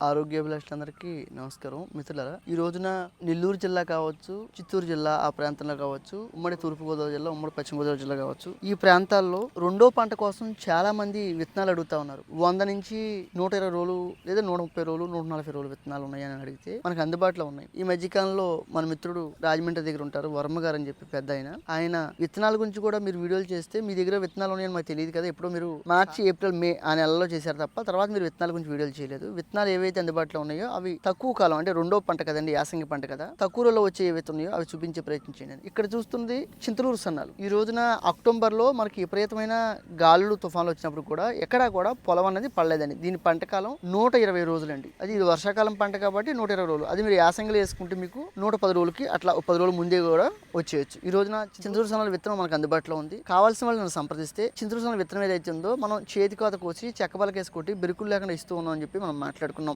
ఆరోగ్యాభిలాషులందరికీ నమస్కారం. మిత్రులారా ఈ రోజున నెల్లూరు జిల్లా కావచ్చు చిత్తూరు జిల్లా ఆ ప్రాంతంలో కావచ్చు ఉమ్మడి తూర్పుగోదావరి జిల్లా ఉమ్మడి పశ్చిమ గోదావరి జిల్లా కావచ్చు ఈ ప్రాంతాల్లో రెండో పంట కోసం చాలా మంది విత్తనాలు అడుగుతా ఉన్నారు. వంద నుంచి నూట ఇరవై రోజులు లేదా నూట ముప్పై రోజులు నూట నలభై రోజులు విత్తనాలు ఉన్నాయని అడిగితే మనకు అందుబాటులో ఉన్నాయి. ఈ మధ్యకాలంలో మన మిత్రుడు రాజమండ్రి దగ్గర ఉంటారు వర్మ గారు అని చెప్పి పెద్ద ఆయన. ఆయన విత్తనాల గురించి కూడా మీరు వీడియోలు చేస్తే మీ దగ్గర విత్తనాలు ఉన్నాయని మాకు తెలియదు కదా. ఎప్పుడో మీరు మార్చి ఏప్రిల్ మే ఆ నెలలో చేశారు తప్ప తర్వాత మీరు విత్తనాల గురించి వీడియోలు చేయలేదు. విత్తనాలు ఏవైతే అందుబాటులో ఉన్నాయో అవి తక్కువ కాలం అంటే రెండో పంట కదండి యాసంగి పంట కదా తక్కువలో వచ్చే ఏవైతే ఉన్నాయో అవి చూపించే ప్రయత్నం చేయండి. ఇక్కడ చూస్తుంది చింతలూరు సన్నాలు. ఈ రోజున అక్టోబర్లో మనకి విపరీతమైన గాలులు తుఫాన్లు వచ్చినప్పుడు కూడా ఎక్కడా కూడా పొలం అనేది పడలేదండి. దీని పంట కాలం నూట ఇరవై రోజులండి. అది ఇది వర్షాకాలం పంట కాబట్టి నూట ఇరవై రోజులు. అది మీరు యాసంగిలో వేసుకుంటే మీకు నూట పది రోజులకి అట్లా పది రోజుల ముందే కూడా వచ్చేయచ్చు. ఈ రోజున చింతూరు సన్నాల విత్తనం మనకు అందుబాటులో ఉంది. కావాల్సిన వాళ్ళు నన్ను సంప్రదిస్తే చింతూరు సన్నాల విత్తనం ఏదైతే ఉందో మనం చేతి కోత కోసి చెక్క పలకేసి కొట్టి బిరుకులు లేకుండా ఇస్తూ ఉన్నాం అని చెప్పి మనం మాట్లాడుకున్నాం.